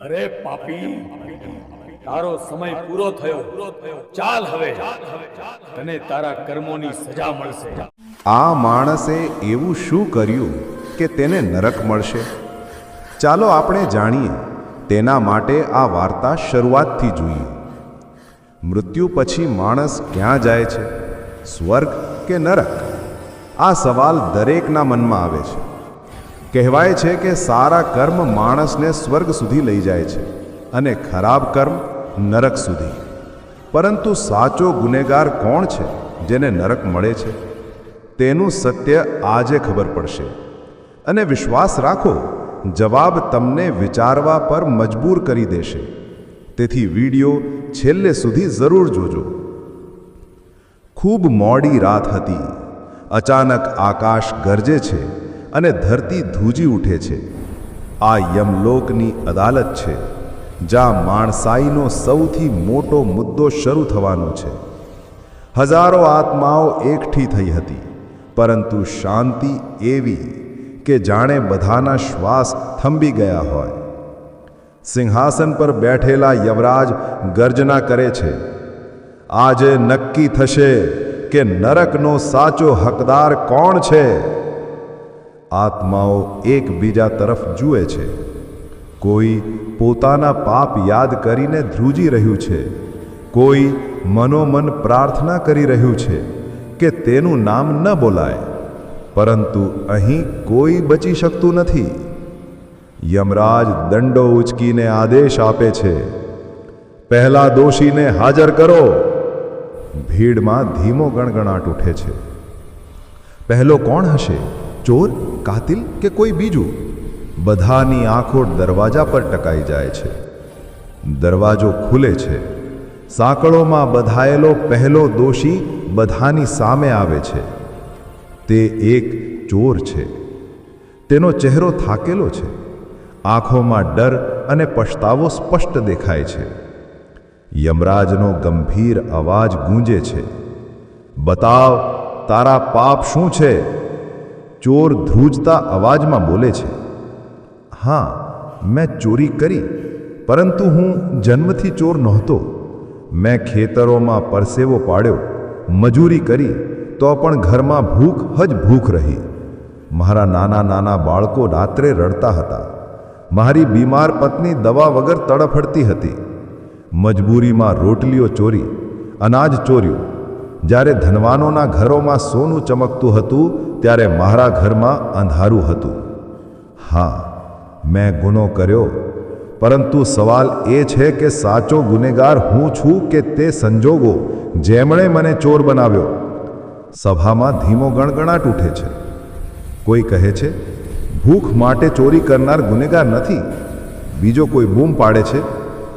અરે પાપી, તારો સમય પૂરો થયો. ચાલ હવે. તને તારા કર્મોની સજા મળશે. આ માણસે એવું શું કર્યું કે તેને નરક મળશે? ચાલો આપણે જાણીએ, તેના માટે આ વાર્તા શરૂઆતથી જોઈએ. મૃત્યુ પછી માણસ ક્યાં જાય છે? સ્વર્ગ કે નરક? આ સવાલ દરેકના મનમાં આવે છે. કહેવાય છે કે સારા કર્મ માણસને સ્વર્ગ સુધી લઈ જાય છે અને ખરાબ કર્મ નરક સુધી. પરંતુ સાચો ગુનેગાર કોણ છે જેને નરક મળે છે? તેનું સત્ય આજે ખબર પડશે. અને વિશ્વાસ રાખો, જવાબ તમને વિચારવા પર મજબૂર કરી દેશે. તેથી વિડિયો છેલ્લે સુધી જરૂર જોજો. ખૂબ મોડી રાત હતી. અચાનક આકાશ ગરજે છે. અને ધરતી ધ્રુજી ઉઠે છે. આ યમલોકની અદાલત છે, જ્યાં માણસાઈનો સૌથી મોટો મુદ્દો શરૂ થવાનો છે. હજારો આત્માઓ એકઠી થઈ હતી, પરંતુ શાંતિ એવી કે જાણે બધાના શ્વાસ થંભી ગયા હોય. સિંહાસન પર બેઠેલા યવરાજ ગર્જના કરે છે, આજે નક્કી થશે કે નરકનો સાચો હકદાર કોણ છે? આત્માઓ એકબીજા તરફ જુએ છે. કોઈ પોતાના પાપ યાદ કરીને ધ્રુજી રહ્યું છે. કોઈ મનોમન પ્રાર્થના કરી રહ્યું છે કે તેનું નામ ન બોલાય. પરંતુ અહીં કોઈ બચી શકતું નથી. યમરાજ દંડો ઉચકીને આદેશ આપે છે. પહેલા દોષીને હાજર કરો. ભીડમાં ધીમો ગણગણાટ ઉઠે છે. પહેલો કોણ હશે? ચોર? કાતિલ કે કોઈ બીજું? બધાની આંખો દરવાજા પર ટકાઈ જાય છે. દરવાજો ખુલે છે. સાંકળોમાં બધાયેલો પહેલો દોષી બધાની સામે આવે છે. તે એક ચોર છે. તેનો ચહેરો થાકેલો છે. આંખોમાં ડર અને પછતાવો સ્પષ્ટ દેખાય છે. યમરાજનો ગંભીર અવાજ ગૂંજે છે. બતાવ, તારા પાપ શું છે? ચોર ધ્રુજતા અવાજમાં બોલે છે, હા, મેં ચોરી કરી, પરંતુ હું જન્મથી ચોર નહોતો. મેં ખેતરોમાં પરસેવો પાડ્યો, મજૂરી કરી, તો પણ ઘરમાં ભૂખ હજ ભૂખ રહી. મારા નાના નાના બાળકો રાત્રે રડતા હતા. મારી બીમાર પત્ની દવા વગર તડફડતી હતી. મજબૂરીમાં રોટલીઓ ચોરી, અનાજ ચોર્યું. જ્યારે ધનવાનોના ઘરોમાં સોનું ચમકતું હતું ત્યારે મારા ઘરમાં અંધારું હતું. હા, મેં ગુનો કર્યો, પરંતુ સવાલ એ છે કે સાચો ગુનેગાર હું છું કે તે સંજોગો જેમણે મને ચોર બનાવ્યો? સભામાં ધીમો ગણગણાટ ઉઠે છે. કોઈ કહે છે, ભૂખ માટે ચોરી કરનાર ગુનેગાર નથી. બીજો કોઈ બૂમ પાડે છે,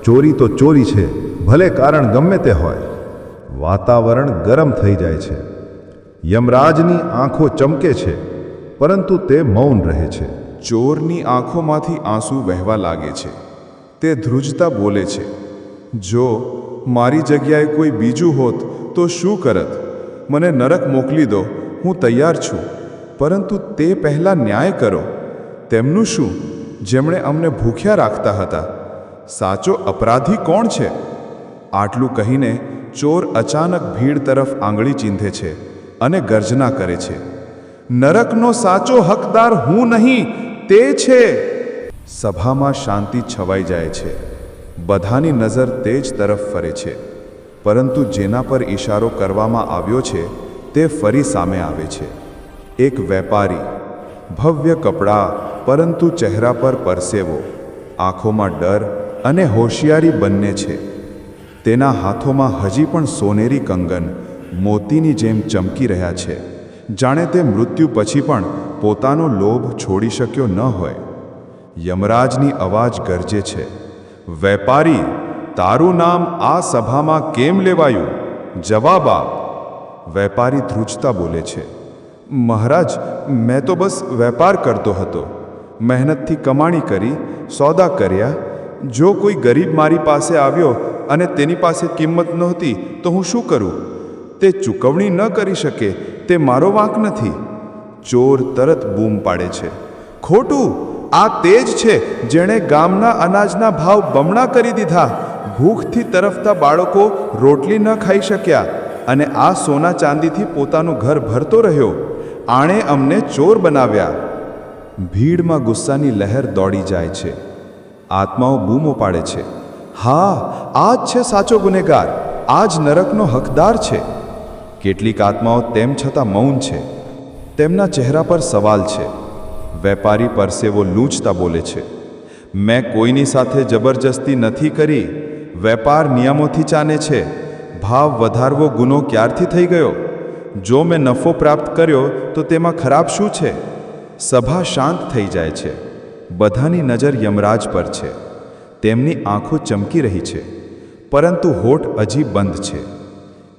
ચોરી તો ચોરી છે, ભલે કારણ ગમે તે હોય. વાતાવરણ ગરમ થઈ જાય છે. યમરાજની આંખો ચમકે છે, પરંતુ તે મૌન રહે છે. ચોરની આંખોમાંથી આંસુ વહેવા લાગે છે. તે ધ્રુજતા બોલે છે, જો મારી જગ્યાએ કોઈ બીજું હોત તો શું કરત? મને નરક મોકલી દો, હું તૈયાર છું. પરંતુ તે પહેલાં ન્યાય કરો. તેમનું શું? જેમણે અમને ભૂખ્યા રાખતા હતા. સાચો અપરાધી કોણ છે? આટલું કહીને ચોર અચાનક ભીડ તરફ આંગળી ચીંધે છે. અને ગર્જના કરે છે. નરકનો સાચો હકદાર હું નહીં, તે છે. સભામાં શાંતિ છવાઈ જાય છે. બધાની નજર તે જ તરફ ફરે છે. પરંતુ જેના પર ઈશારો કરવામાં આવ્યો છે, તે ફરી સામે આવે છે. એક વેપારી, ભવ્ય કપડાં, પરંતુ ચહેરા પર પરસેવો, આંખોમાં ડર અને હોશિયારી બંને છે. તેના હાથોમાં હજી પણ સોનેરી કંગન મોતીની જેમ ચમકી રહ્યા છે. જાણે તે મૃત્યુ પછી પણ પોતાનો લોભ છોડી શક્યો ન હોય. યમરાજની અવાજ ગરજે છે. વેપારી, તારું નામ આ સભામાં કેમ લેવાયું? જવાબ આપ. વેપારી ધ્રુજતા બોલે છે. મહારાજ, મેં તો બસ વેપાર કરતો હતો. મહેનતથી કમાણી કરી, સોદા કર્યા. જો કોઈ ગરીબ મારી પાસે આવ્યો અને તેની પાસે કિંમત નહોતી, તો હું શું કરું? તે ચૂકવણી ન કરી શકે તે મારો વાંક નથી. ચોર તરત બૂમ પાડે છે. ખોટું, આ તે જ છે જેણે ગામના અનાજના ભાવ બમણા કરી દીધા. ભૂખથી તરફતા બાળકો રોટલી ન ખાઈ શક્યા અને આ સોના ચાંદીથી પોતાનું ઘર ભરતો રહ્યો. આણે અમને ચોર બનાવ્યા. ભીડમાં ગુસ્સાની લહેર દોડી જાય છે. આત્માઓ બૂમો પાડે છે. હા, આ જ છે સાચો ગુનેગાર. આ જ નરકનો હકદાર છે. કેટલીક આત્માઓ તેમ છતાં મૌન છે. તેમના ચહેરા પર સવાલ છે. વેપારી પરસેવો લૂંચતા બોલે છે. મેં કોઈની સાથે જબરજસ્તી નથી કરી. વેપાર નિયમોથી ચાને છે. ભાવ વધારવો ગુનો ક્યારથી થઈ ગયો? જો મેં નફો પ્રાપ્ત કર્યો, તો તેમાં ખરાબ શું છે? સભા શાંત થઈ જાય છે. બધાની નજર યમરાજ પર છે. તેમની આંખો ચમકી રહી છે. પરંતુ હોઠ હજી બંધ છે.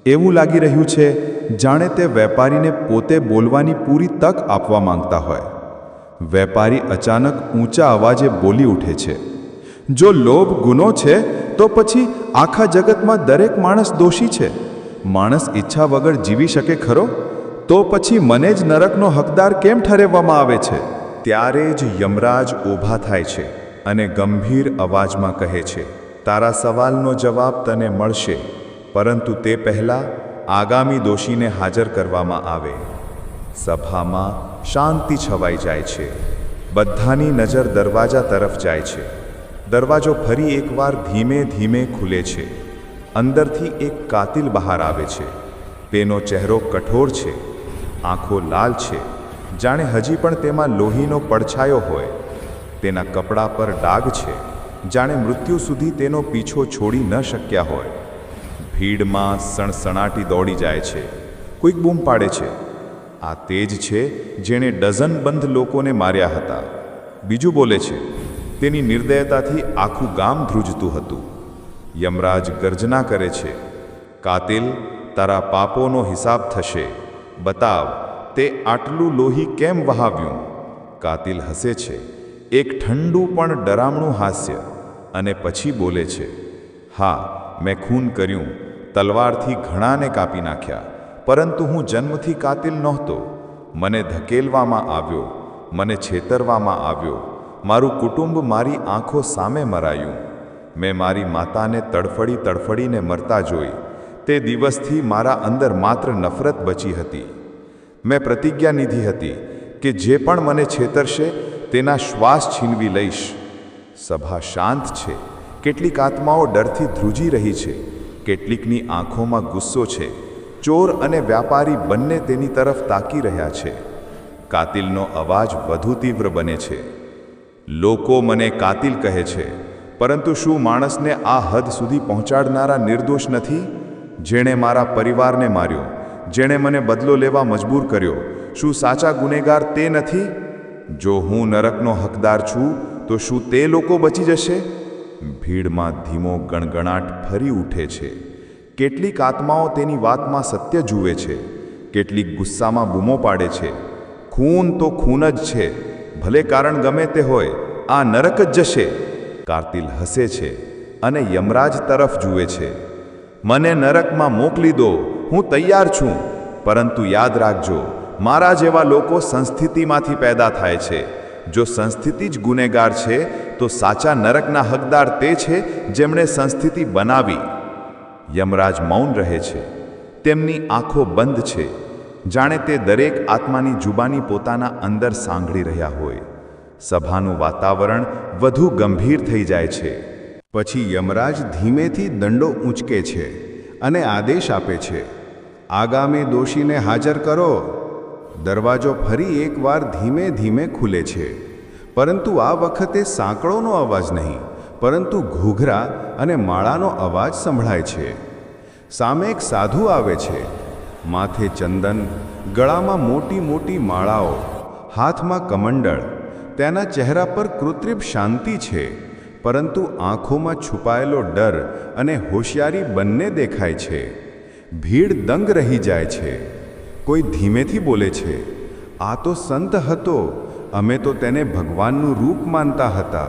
એવું લાગી રહ્યું છે, જાણે તે વેપારીને પોતે બોલવાની પૂરી તક આપવા માંગતા હોય. વેપારી અચાનક ઊંચા અવાજે બોલી ઉઠે છે. જો લોભ ગુનો છે, તો પછી આખા જગતમાં દરેક માણસ દોષી છે. માણસ ઈચ્છા વગર જીવી શકે ખરો? તો પછી મને જ નરકનો હકદાર કેમ ઠરેવવામાં આવે છે? ત્યારે જ યમરાજ ઊભા થાય છે અને ગંભીર અવાજમાં કહે છે, તારા સવાલનો જવાબ તને મળશે. પરંતુ તે પહેલાં આગામી દોષીને હાજર કરવામાં આવે. સભામાં શાંતિ છવાઈ જાય છે. બધાની નજર દરવાજા તરફ જાય છે. દરવાજો ફરી એકવાર ધીમે ધીમે ખુલે છે. અંદરથી એક કાતિલ બહાર આવે છે. તેનો ચહેરો કઠોર છે. આંખો લાલ છે. જાણે હજી પણ તેમાં લોહીનો પડછાયો હોય. તેના કપડા પર ડાઘ છે. જાણે મૃત્યુ સુધી તેનો પીછો છોડી ન શક્યા હોય. ભીડમાં સણસણાટી દોડી જાય છે, કોઈક બૂમ પાડે છે. આ તે જ છે જેણે ડઝન બંધ લોકોને માર્યા હતા. બીજું બોલે છે, તેની નિર્દયતાથી આખું ગામ ધ્રુજતું હતું. યમરાજ ગર્જના કરે છે, કાતિલ, તારા પાપોનો હિસાબ થશે. બતાવ, તે આટલું લોહી કેમ વહાવ્યું? કાતિલ હસે છે, એક ઠંડુ પણ ડરામણું હાસ્ય. અને પછી બોલે છે, હા મેં ખૂન કર્યું, તલવારથી ઘણાને કાપી નાખ્યા, પરંતુ હું જન્મથી કાતિલ નહોતો. મને ધકેલવામાં આવ્યો, મને છેતરવામાં આવ્યો. મારું કુટુંબ મારી આંખો સામે મરાયું. મેં મારી માતાને તડફડી તડફડીને મરતા જોઈ. તે દિવસથી મારા અંદર માત્ર નફરત બચી હતી. મેં પ્રતિજ્ઞા લીધી હતી કે જે પણ મને છેતરશે, તેના શ્વાસ છીનવી લઈશ. સભા શાંત છે. કેટલીક આત્માઓ ડરથી ધ્રુજી રહી છે, કેટલીકની આંખોમાં ગુસ્સો છે, ચોર અને વ્યાપારી બંને તેની તરફ તાકી રહ્યા છે. કાતિલનો અવાજ વધુ તીવ્ર બને છે. લોકો મને કાતિલ કહે છે, પરંતુ શું માણસને આ હદ સુધી પહોંચાડનારા નિર્દોષ નથી? જેણે મારા પરિવારને માર્યો, જેણે મને બદલો લેવા મજબૂર કર્યો, શું સાચા ગુનેગાર તે નથી? જો હું નરકનો હકદાર છું, તો શું તે લોકો બચી જશે? ભીડમાં ધીમો ગણગણાટ ફરી ઉઠે છે. કેટલીક આત્માઓ તેની વાતમાં સત્ય જુએ છે. કેટલીક ગુસ્સામાં બૂમો પાડે છે. ખૂન તો ખૂન જ છે. ભલે કારણ ગમે તે હોય, આ નરક જ જશે. કાર્તિલ હસે છે અને યમરાજ તરફ જુએ છે. મને નરકમાં મોકલી દો, હું તૈયાર છું. પરંતુ યાદ રાખજો, મારા જેવા લોકો સંસ્થિતિમાંથી પેદા થાય છે. જો સંસ્થિતિ જ ગુનેગાર છે તો સાચા નરકના હકદાર તે છે જેમણે સંસ્થિતિ બનાવી. યમરાજ મૌન રહે છે. તેમની આંખો બંધ છે. જાણે તે દરેક આત્માની જુબાની પોતાના અંદર સાંભળી રહ્યા હોય. સભાનું વાતાવરણ વધુ ગંભીર થઈ જાય છે. પછી યમરાજ ધીમેથી દંડો ઊંચકે છે અને આદેશ આપે છે. આગામી દોષીને હાજર કરો. દરવાજો ફરી એકવાર ધીમે ધીમે ખુલે છે. પરંતુ આ વખતે સાંકળોનો અવાજ નહીં, પરંતુ ઘૂઘરા અને માળાનો અવાજ સંભળાય છે. સામે એક સાધુ આવે છે. માથે ચંદન, ગળામાં મોટી મોટી માળાઓ, હાથમાં કમંડળ, તેના ચહેરા પર કૃત્રિમ શાંતિ છે, પરંતુ આંખોમાં છુપાયેલો ડર અને હોશિયારી બંને દેખાય છે. ભીડ દંગ રહી જાય છે. કોઈ ધીમેથી બોલે છે, આ તો સંત હતો અમે તો તેને ભગવાનનું રૂપ માનતા હતા.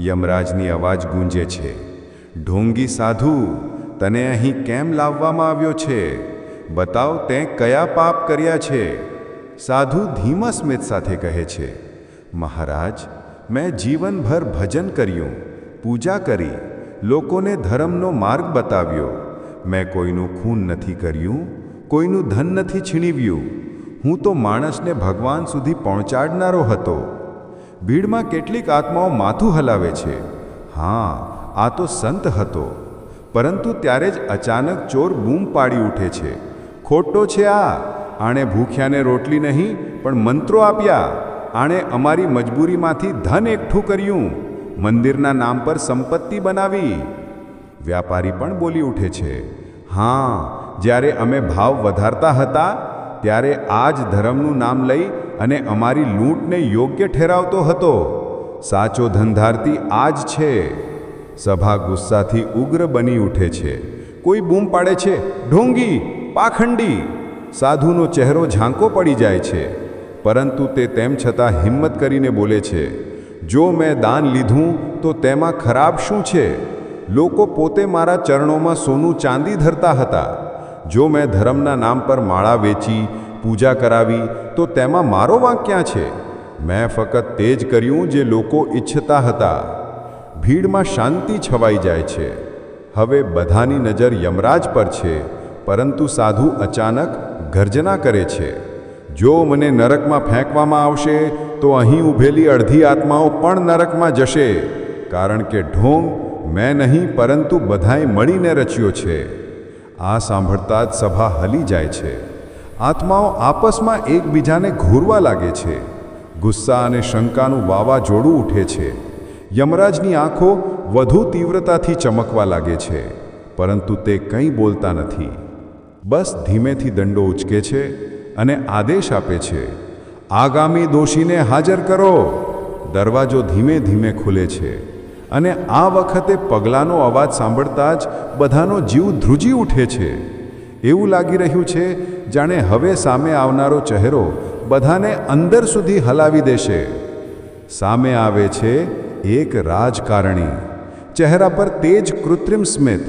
યમરાજની અવાજ ગુંજે છે. ઢોંગી સાધુ, તને અહીં કેમ લાવવામાં આવ્યો છે? બતાવ તે કયા પાપ કર્યા છે? સાધુ ધીમા સ્મિત સાથે કહે છે, મહારાજ, મેં જીવનભર ભજન કર્યું, પૂજા કરી, લોકોને ધર્મનો માર્ગ બતાવ્યો. મેં કોઈનું ખૂન નથી કર્યું, કોઈનું ધન નથી છીનવ્યું હું તો માણસને ભગવાન સુધી પહોંચાડનારો હતો. ભીડમાં કેટલીક આત્માઓ માથું હલાવે છે. હા, આ તો સંત હતો. પરંતુ ત્યારે જ અચાનક ચોર બૂમ પાડી ઉઠે છે. ખોટો છે આ. આણે ભૂખ્યાને રોટલી નહીં, પણ મંત્રો આપ્યા. આણે અમારી મજબૂરીમાંથી ધન એકઠું કર્યું. મંદિરના નામ પર સંપત્તિ બનાવી. વ્યાપારી પણ બોલી ઉઠે છે. હા, જ્યારે અમે ભાવ વધારતા હતા ત્યારે આ જ ધર્મનું નામ લઈ અને અમારી લૂંટને યોગ્ય ઠેરાવતો હતો. સાચો ધંધારતી આ જ છે. સભા ગુસ્સાથી ઉગ્ર બની ઉઠે છે. કોઈ બૂમ પાડે છે, ઢોંગી, પાખંડી. સાધુનો ચહેરો ઝાંકો પડી જાય છે. પરંતુ તે તેમ છતાં હિંમત કરીને બોલે છે, જો મેં દાન લીધું, તો તેમાં ખરાબ શું છે? લોકો પોતે મારા ચરણોમાં સોનું ચાંદી ધરતા હતા. જો મેં ધર્મના નામ પર માળા વેચી, પૂજા કરાવી, તો તેમાં મારો વાંક ક્યાં છે? મેં ફક્ત તે જ કર્યું જે લોકો ઈચ્છતા હતા. ભીડમાં શાંતિ છવાઈ જાય છે. હવે બધાની નજર યમરાજ પર છે, પરંતુ સાધુ અચાનક ગર્જના કરે છે. જો મને નરકમાં ફેંકવામાં આવશે, તો અહીં ઊભેલી અડધી આત્માઓ પણ નરકમાં જશે. કારણ કે ઢોંગ મેં નહીં, પરંતુ બધાએ મળીને રચ્યો છે. આ સાંભળતા જ સભા હલી જાય છે. આત્માઓ આપસમાં એકબીજાને ઘૂરવા લાગે છે. ગુસ્સા અને શંકાનું વાવાઝોડું ઉઠે છે. યમરાજની આંખો વધુ તીવ્રતાથી ચમકવા લાગે છે, પરંતુ તે કંઈ બોલતા નથી. બસ ધીમેથી દંડો ઉચકે છે અને આદેશ આપે છે. આગામી દોષીને હાજર કરો. દરવાજો ધીમે ધીમે ખુલે છે. અને આ વખતે પગલાંનો અવાજ સાંભળતા જ બધાનો જીવ ધ્રુજી ઉઠે છે. એવું લાગી રહ્યું છે, જાણે હવે સામે આવનારો ચહેરો બધાને અંદર સુધી હલાવી દેશે. સામે આવે છે એક રાજકારણી. ચહેરા પર તેજ કૃત્રિમ સ્મિત.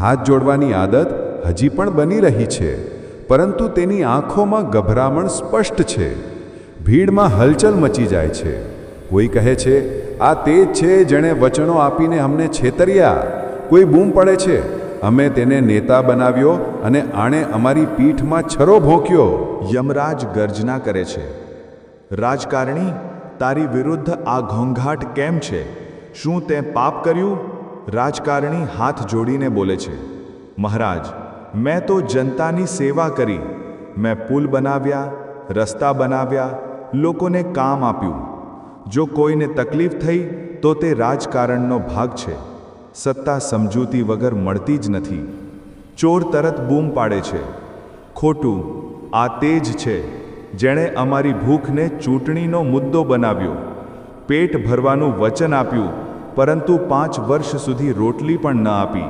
હાથ જોડવાની આદત હજી પણ બની રહી છે, પરંતુ તેની આંખોમાં ગભરામણ સ્પષ્ટ છે. ભીડમાં હલચલ મચી જાય છે. કોઈ કહે છે આ તે જ છે જેણે વચનો આપીને અમને છેતર્યા. કોઈ બૂમ પડે છે? અમે તેને નેતા બનાવ્યો અને આણે અમારી પીઠમાં છરો ભોંક્યો. યમરાજ ગર્જના કરે છે. રાજકારણી, તારી વિરુદ્ધ આ ઘોંઘાટ કેમ છે? શું તે પાપ કર્યું? રાજકારણી હાથ જોડીને બોલે છે. મહારાજ, મેં તો જનતાની સેવા કરી. મેં પુલ બનાવ્યા, રસ્તા બનાવ્યા, લોકોને કામ આપ્યું. જો કોઈને તકલીફ થઈ, તો તે રાજકારણનો ભાગ છે. સત્તા સમજૂતી વગર મળતી જ નથી. ચોર તરત બૂમ પાડે છે. ખોટું, આ તે જ છે. જેણે અમારી ભૂખને ચૂંટણીનો મુદ્દો બનાવ્યો. પેટ ભરવાનું વચન આપ્યું, પરંતુ પાંચ વર્ષ સુધી રોટલી પણ ન આપી.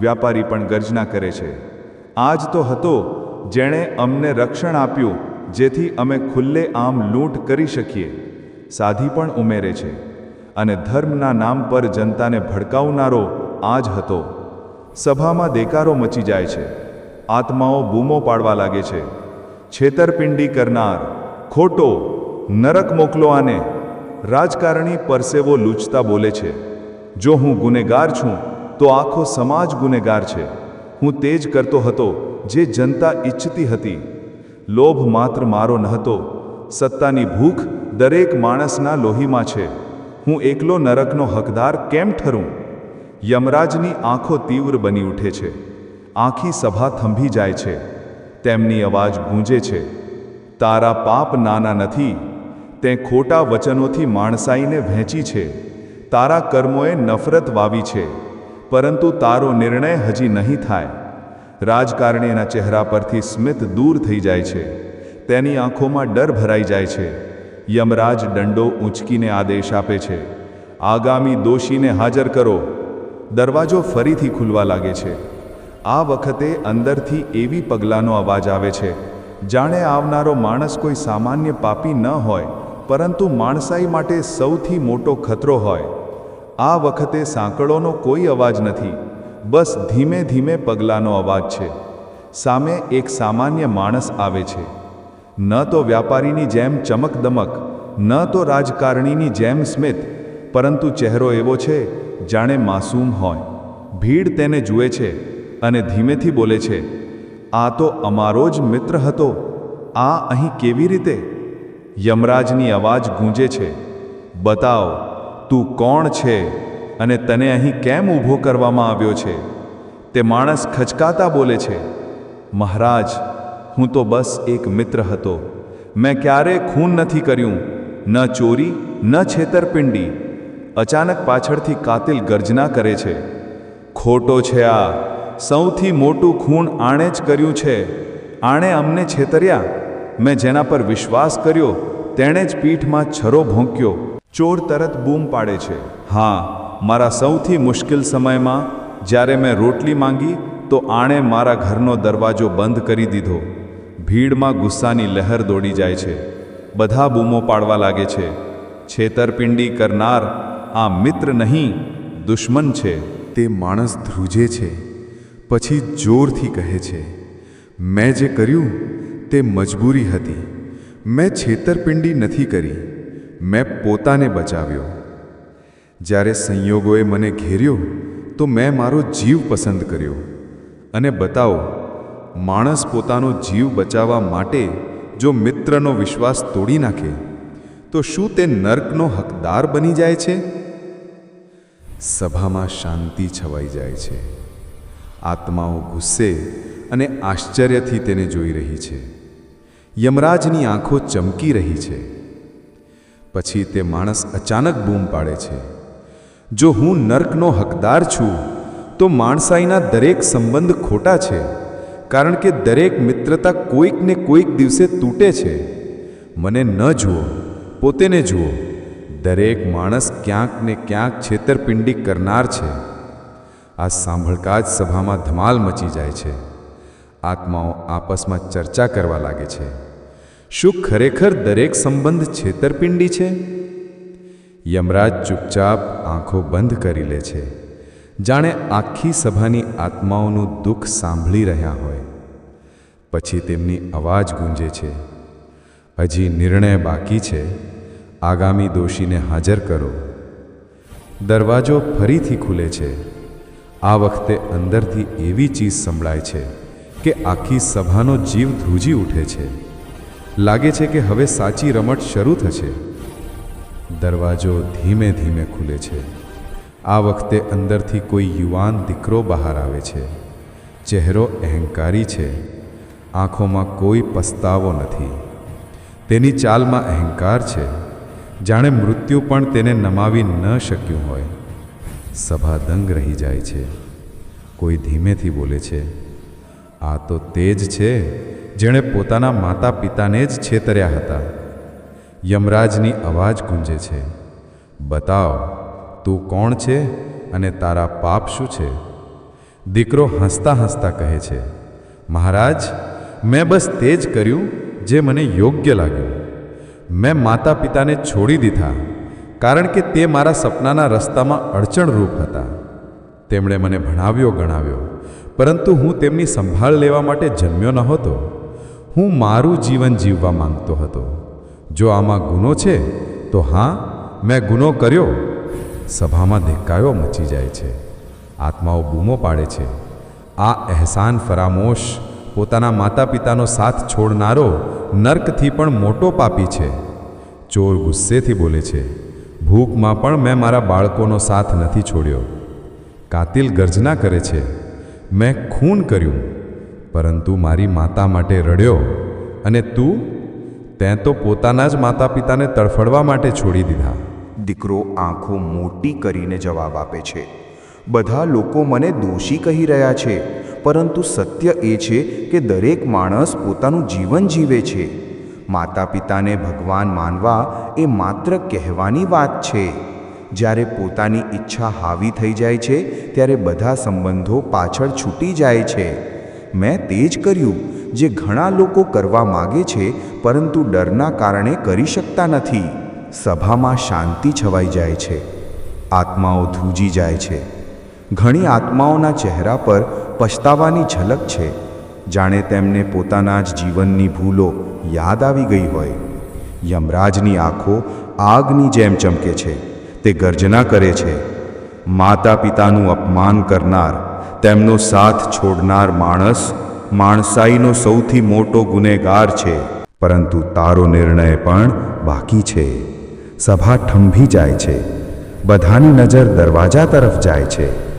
વ્યાપારી પણ ગર્જના કરે છે. આજ તો હતો જેણે અમને રક્ષણ આપ્યું, જેથી અમે ખુલ્લે આમ લૂંટ કરી શકીએ. સાધી પણ ઉમેરે છે અને ધર્મના નામ પર જનતાને ભડકાવનારો આ જ હતો. સભામાં દેકારો મચી જાય છે. આત્માઓ બૂમો પાડવા લાગે છે. છેતરપિંડી કરનાર, ખોટો, નરક મોકલો આને. રાજકારણી પરસેવો લૂંચતા બોલે છે. જો હું ગુનેગાર છું, તો આખો સમાજ ગુનેગાર છે. હું તે જ કરતો હતો જે જનતા ઈચ્છતી હતી. લોભ માત્ર મારો નહોતો. સત્તાની ભૂખ દરેક માણસના લોહીમાં છે. હું એકલો નરકનો હકદાર કેમ ઠરું? યમરાજની આંખો તીવ્ર બની ઉઠે છે. આખી સભા થંભી જાય છે. તેમની અવાજ ગૂંજે છે. તારા પાપ નાના નથી. તે ખોટા વચનોથી માણસાઈને વહેંચી છે. તારા કર્મોએ નફરત વાવી છે. પરંતુ તારો નિર્ણય હજી નહીં થાય. રાજકારણીના ચહેરા પરથી સ્મિત દૂર થઈ જાય છે. તેની આંખોમાં ડર ભરાઈ જાય છે. યમરાજ દંડો ઊંચકીને આદેશ આપે છે. આગામી દોષીને હાજર કરો. દરવાજો ફરીથી ખુલવા લાગે છે. આ વખતે અંદરથી એવી પગલાંનો અવાજ આવે છે. જાણે આવનારો માણસ કોઈ સામાન્ય પાપી ન હોય, પરંતુ માણસાઈ માટે સૌથી મોટો ખતરો હોય. આ વખતે સાંકળોનો કોઈ અવાજ નથી. બસ ધીમે ધીમે પગલાંનો અવાજ છે. સામે એક સામાન્ય માણસ આવે છે. ન તો વ્યાપારીની જેમ ચમકદમક, ન તો રાજકારણીની જેમ સ્મિત, પરંતુ ચહેરો એવો છે જાણે માસૂમ હોય. ભીડ તેને જુએ છે અને ધીમેથી બોલે છે, આ તો અમારો જ મિત્ર હતો. આ અહીં કેવી રીતે? યમરાજની અવાજ ગૂંજે છે બતાવ તું કોણ છે અને તને અહીં કેમ ઊભો કરવામાં આવ્યો છે? તે માણસ ખચકાતા બોલે છે, મહારાજ હું તો બસ એક મિત્ર હતો. મેં ક્યારે ખૂન નથી કર્યું, ન ચોરી, ન છેતરપિંડી. અચાનક પાછળથી કાતિલ ગર્જના કરે છે. ખોટો છે આ. સૌથી મોટું ખૂન આણે જ કર્યું છે. આણે અમને છેતર્યા. મેં જેના પર વિશ્વાસ કર્યો, તેણે જ પીઠમાં છરો ભોંક્યો. ચોર તરત બૂમ પાડે છે. હા, મારા સૌથી મુશ્કેલ સમયમાં જ્યારે મેં રોટલી માંગી, તો આણે મારા ઘરનો દરવાજો બંધ કરી દીધો. ભીડમાં ગુસ્સાની લહેર દોડી જાય છે. બધા બૂમો પાડવા લાગે છે. છેતરપિંડી કરનાર આ મિત્ર નહીં, દુશ્મન છે. તે માણસ ધ્રુજે છે. પછી જોરથી કહે છે, મેં જે કર્યું, તે મજબૂરી હતી. મેં છેતરપિંડી નથી કરી. મેં પોતાને બચાવ્યો. જ્યારે સંયોગોએ મને ઘેર્યો, તો મેં મારો જીવ પસંદ કર્યો. અને બતાવો માણસ પોતાનો જીવ બચાવવા માટે જો મિત્રનો વિશ્વાસ તોડી નાખે, તો શું તે નર્કનો હકદાર બની જાય છે? સભામાં શાંતિ છવાઈ જાય છે. આત્માઓ ગુસ્સે અને આશ્ચર્યથી તેને જોઈ રહી છે. યમરાજની આંખો ચમકી રહી છે. પછી તે માણસ અચાનક બૂમ પાડે છે. જો હું નર્કનો હકદાર છું, તો માણસાઈના દરેક સંબંધ ખોટા છે. કારણ કે દરેક મિત્રતા કોઈક ને કોઈક દિવસે તૂટે છે. મને ન જુઓ, પોતેને જુઓ. દરેક માણસ ક્યાંક ને ક્યાંક છેતરપિંડી કરનાર છે. આ સાંભળતા જ સભામાં ધમાલ મચી જાય છે. આત્માઓ આપસમાં ચર્ચા કરવા લાગે છે. શું ખરેખર દરેક સંબંધ છેતરપિંડી છે? યમરાજ ચૂપચાપ આંખો બંધ કરી લે છે. જાણે આખી સભાની આત્માઓનું દુઃખ સાંભળી રહ્યા હોય. પછી તેમની અવાજ ગૂંજે છે. હજી નિર્ણય બાકી છે. આગામી દોષીને હાજર કરો. દરવાજો ફરીથી ખુલે છે. આ વખતે અંદરથી એવી ચીજ સંભળાય છે કે આખી સભાનો જીવ ધ્રુજી ઉઠે છે. લાગે છે કે હવે સાચી રમત શરૂ થશે. દરવાજો ધીમે ધીમે ખુલે છે. આ વખતે અંદરથી કોઈ યુવાન દીકરો બહાર આવે છે. ચહેરો અહંકારી છે. આંખોમાં કોઈ પસ્તાવો નથી. તેની ચાલમાં અહંકાર છે. જાણે મૃત્યુ પણ તેને નમાવી ન શક્યું હોય. સભા દંગ રહી જાય છે. કોઈ ધીમેથી બોલે છે, આ તો તે જ છે જેણે પોતાના માતા પિતાને જ છેતર્યા હતા. યમરાજની અવાજ ગુંજે છે, બતાવ, તું કોણ છે અને તારા પાપ શું છે? દીકરો હસતા હસતા કહે છે, મહારાજ મેં બસ તે જ કર્યું જે મને યોગ્ય લાગ્યું. મેં માતા પિતાને છોડી દીધા, કારણ કે તે મારા સપનાના રસ્તામાં અડચણરૂપ હતા. તેમણે મને ભણાવ્યો, ગણાવ્યો, પરંતુ હું તેમની સંભાળ લેવા માટે જન્મ્યો નહોતો. હું મારું જીવન જીવવા માંગતો હતો. જો આમાં ગુનો છે, તો હા, મેં ગુનો કર્યો. સભામાં ધેકાયો મચી જાય છે. આત્માઓ બૂમો પાડે છે. આ અહેસાન ફરામોશ પોતાના માતા પિતાનો સાથ છોડનારો નર્કથી પણ મોટો પાપી છે. ચોર ગુસ્સેથી બોલે છે, ભૂખમાં પણ મેં મારા બાળકોનો સાથ નથી છોડ્યો. કાતિલ ગર્જના કરે છે, મેં ખૂન કર્યું, પરંતુ મારી માતા માટે રડ્યો. અને તું? તેં તો પોતાના જ માતા પિતાને તડફડવા માટે છોડી દીધા. દીકરો આંખો મોટી કરીને જવાબ આપે છે, બધા લોકો મને દોષી કહી રહ્યા છે. પરંતુ સત્ય એ છે કે દરેક માણસ પોતાનું જીવન જીવે છે. માતા પિતાને ભગવાન માનવા એ માત્ર કહેવાની વાત છે. જ્યારે પોતાની ઈચ્છા હાવી થઈ જાય છે, ત્યારે બધા સંબંધો પાછળ છૂટી જાય છે. મેં તે જ કર્યું, જે ઘણા લોકો કરવા માગે છે, પરંતુ ડરના કારણે કરી શકતા નથી. સભામાં શાંતિ છવાઈ જાય છે. આત્માઓ ધ્રુજી જાય છે. ઘણી આત્માઓના ચહેરા પર પછતાવાની ઝલક છે. જાણે તેમને પોતાના જ જીવનની ભૂલો યાદ આવી ગઈ હોય. યમરાજની આંખો આગની જેમ ચમકે છે. તે ગર્જના કરે છે. માતા પિતાનું અપમાન કરનાર, તેમનો સાથ છોડનાર માણસ, માણસાઈનો સૌથી મોટો ગુનેગાર છે. પરંતુ તારો નિર્ણય પણ બાકી છે. સભા ઠંભી જાય છે. બધાની નજર દરવાજા તરફ જાય છે.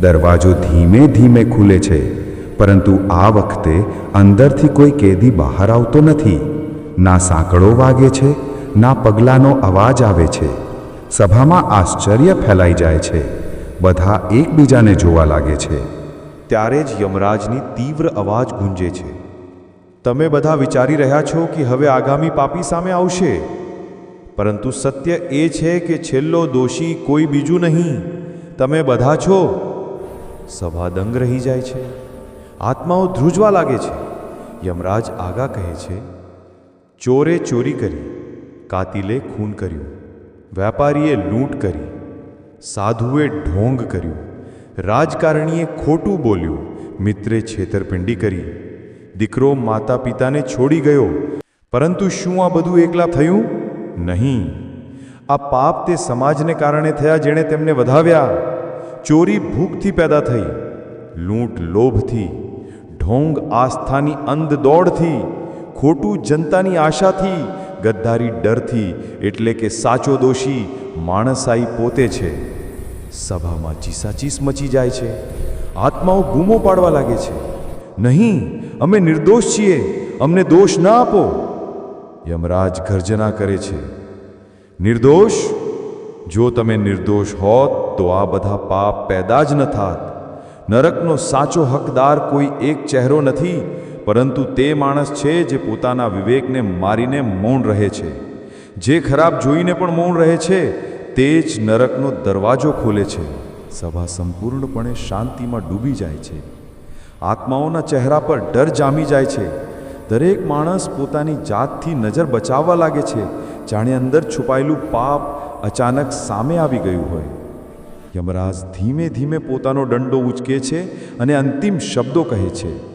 દરવાજો ધીમે ધીમે ખુલે છે, પરંતુ આ વખતે અંદરથી કોઈ કેદી બહાર આવતો નથી. ના સાંકળો વાગે છે, ના પગલાંનો અવાજ આવે છે. સભામાં આશ્ચર્ય ફેલાઈ જાય છે, બધા એકબીજાને જોવા લાગે છે. ત્યારે જ યમરાજની તીવ્ર અવાજ ગુંજે છે. તમે બધા વિચારી રહ્યા છો કે હવે આગામી પાપી સામે આવશે? પરંતુ સત્ય એ છે કે છેલ્લો દોષી કોઈ બીજું નહીં. તમે બધા છો સભા દંગ રહી જાય છે. આત્માઓ ધ્રુજવા લાગે છે. યમરાજ આગા કહે છે, ચોરે ચોરી કરી, કાતિલે ખૂન કર્યું વેપારીએ લૂંટ કરી, સાધુએ ઢોંગ કર્યું, રાજકારણીએ ખોટું બોલ્યું, મિત્રે છેતરપિંડી કરી, દીકરો માતા પિતાને છોડી ગયો, પરંતુ શું આ બધું એકલા થયું? નહીં. આ પાપ તે સમાજને કારણે થયા જેણે તેમને વધાવ્યા. ચોરી ભૂખથી પેદા થઈ, લૂંટ લોભથી, ઢોંગ આસ્થાની અંધ દોડથી ખોટું જનતાની આશાથી, ગદ્દારી ડરથી, એટલે કે સાચો દોષી માણસાઈ પોતે છે. સભામાં ચીસાચીસ મચી જાય છે, આત્માઓ બૂમો પાડવા લાગે છે. નહીં, અમે નિર્દોષ છીએ, અમને દોષ ના આપો. યમરાજ ગર્જના કરે છે. નિર્દોષ જો તમે નિર્દોષ હોત તો આ બધા પાપ પેદા જ ન થાત. નરકનો સાચો હકદાર કોઈ એક ચહેરો નથી, પરંતુ તે માણસ છે જે પોતાના વિવેકને મારીને મૌન રહે છે. જે ખરાબ જોઈને પણ મૌન રહે છે, તે જ નરકનો દરવાજો ખોલે છે. સભા સંપૂર્ણપણે શાંતિમાં ડૂબી જાય છે. આત્માઓના ચહેરા પર ડર જામી જાય છે. દરેક માણસ પોતાની જાતથી નજર બચાવવા લાગે છે. જાણે અંદર છુપાયેલું પાપ અચાનક સામે આવી ગયું હોય. યમરાજ ધીમે ધીમે પોતાનો દંડો ઉચકે છે અને અંતિમ શબ્દો કહે છે.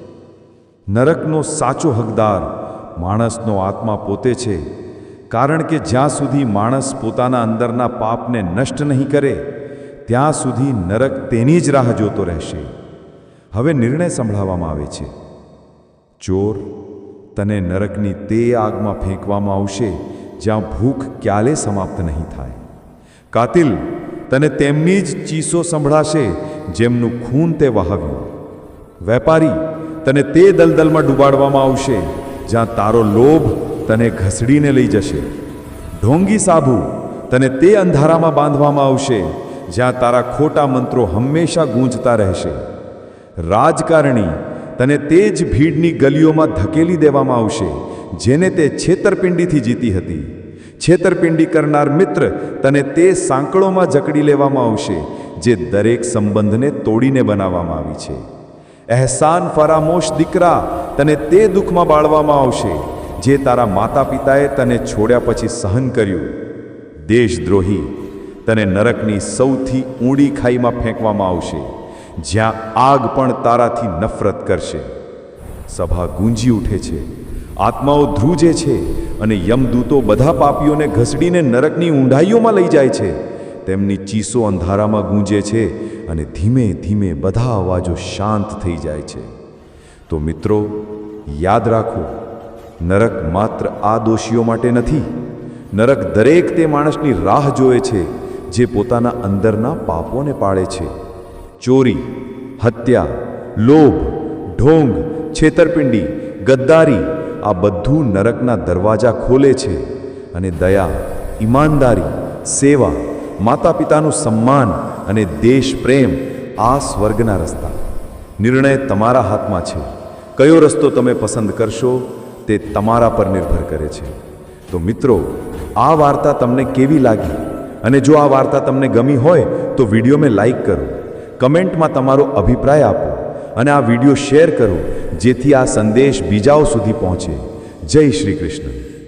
નરકનો સાચો હકદાર માણસનો આત્મા પોતે છે. કારણ કે જ્યાં સુધી માણસ પોતાના અંદરના પાપને નષ્ટ નહીં કરે, ત્યાં સુધી નરક તેની જ રાહ જોતો રહેશે. હવે નિર્ણય સંભળાવવામાં આવે છે. ચોર તને નરકની તે આગમાં ફેંકવામાં આવશે જ્યાં ભૂખ ક્યાલે સમાપ્ત નહીં થાય. કાતિલ, તને તેમની જ ચીસો સંભળાશે, જેમનું ખૂન તે વહાવ્યું. વેપારી, તને તે દલદલમાં ડૂબાડવામાં આવશે, જ્યાં તારો લોભ તને ઘસડીને લઈ જશે. ઢોંગી સાબુ તને તે અંધારામાં બાંધવામાં આવશે, જ્યાં તારા ખોટા મંત્રો હંમેશા ગૂંજતા રહેશે. રાજકારણી તને તે જ ભીડની ગલીઓમાં ધકેલી દેવામાં આવશે જેને તે છેતરપિંડીથી જીતી હતી. છેતરપિંડી કરનાર મિત્ર તને તે સાંકળોમાં જકડી લેવામાં આવશે, જે દરેક સંબંધને તોડીને બનાવવામાં આવી છે. અહેસાન ફરામોશ દીકરા, તને તે દુઃખમાં બાળવામાં આવશે, જે તારા માતા પિતાએ તને છોડ્યા પછી સહન કર્યું. દેશદ્રોહી, તને નરકની સૌથી ઊંડી ખાઈમાં ફેંકવામાં આવશે, જ્યાં આગ પણ તારાથી નફરત કરશે. સભા ગુંજી ઉઠે છે. આત્માઓ ધ્રુજે છે અને યમદૂતો બધા પાપીઓને ઘસડીને નરકની ઊંડાઈઓમાં લઈ જાય છે. તેમની ચીસો અંધારામાં ગૂંજે છે અને ધીમે ધીમે બધા અવાજો શાંત થઈ જાય છે. તો મિત્રો, યાદ રાખો, નરક માત્ર આ દોષીઓ માટે નથી. નરક દરેક તે માણસની રાહ જોએ છે જે પોતાના અંદરના પાપોને પાળે છે. ચોરી, હત્યા, લોભ, ઢોંગ, છેતરપિંડી, ગદ્દારી આ બધું નરકના દરવાજા ખોલે છે અને દયા, ઈમાનદારી, સેવા માતા પિતાનું સન્માન અને દેશ પ્રેમ આ સ્વર્ગના રસ્તા. નિર્ણય તમારા હાથમાં છે. કયો રસ્તો તમે પસંદ કરશો તે તમારા પર નિર્ભર કરે છે. તો મિત્રો, આ વાર્તા તમને કેવી લાગી? અને જો આ વાર્તા તમને ગમી હોય તો વિડીયોને લાઈક કરો. કમેન્ટમાં તમારો અભિપ્રાય આપો અને આ વીડિયો શેર કરો જેથી આ સંદેશ બીજાઓ સુધી પહોંચે. જય શ્રી કૃષ્ણ.